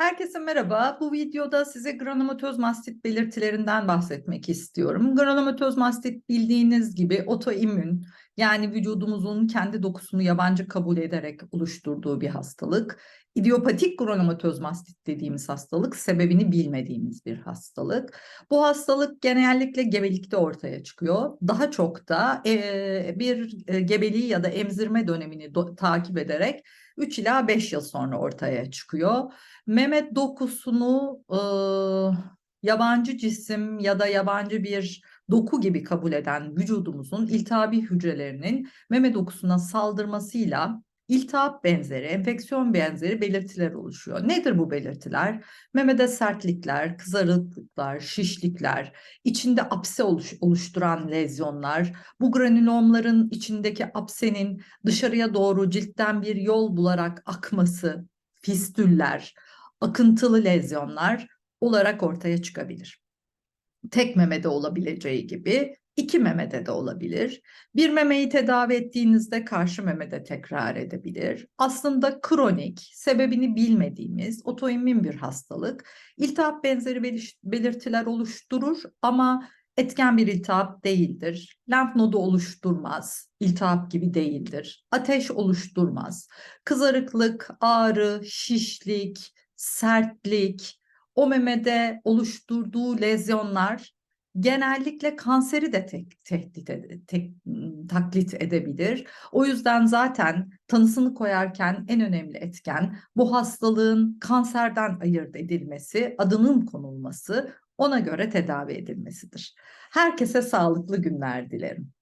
Herkese merhaba. Bu videoda size granulomatoz mastit belirtilerinden bahsetmek istiyorum. Granulomatoz mastit bildiğiniz gibi otoimmün yani vücudumuzun kendi dokusunu yabancı kabul ederek oluşturduğu bir hastalık. İdiopatik granulomatoz mastit dediğimiz hastalık sebebini bilmediğimiz bir hastalık. Bu hastalık genellikle gebelikte ortaya çıkıyor. Daha çok da e, bir e, gebeliği ya da emzirme dönemini takip ederek 3 ila 5 yıl sonra ortaya çıkıyor. Meme dokusunu e, yabancı cisim ya da yabancı bir doku gibi kabul eden vücudumuzun iltihabi hücrelerinin meme dokusuna saldırmasıyla iltihap benzeri, enfeksiyon benzeri belirtiler oluşuyor. Nedir bu belirtiler? Memede sertlikler, kızarıklıklar, şişlikler, içinde apse oluş, oluşturan lezyonlar, bu granülomların içindeki apsenin dışarıya doğru ciltten bir yol bularak akması, fistüller, akıntılı lezyonlar olarak ortaya çıkabilir. Tek memede olabileceği gibi iki memede de olabilir. Bir memeyi tedavi ettiğinizde karşı memede tekrar edebilir. Aslında kronik, sebebini bilmediğimiz otoimmün bir hastalık. İltihap benzeri belirtiler oluşturur ama etken bir iltihap değildir. Lenf nodu oluşturmaz, iltihap gibi değildir. Ateş oluşturmaz. Kızarıklık, ağrı, şişlik, sertlik, o memede oluşturduğu lezyonlar genellikle kanseri de tek, tehdit ed tek, taklit edebilir. O yüzden zaten tanısını koyarken en önemli etken bu hastalığın kanserden ayırt edilmesi, adının konulması, ona göre tedavi edilmesidir. Herkese sağlıklı günler dilerim.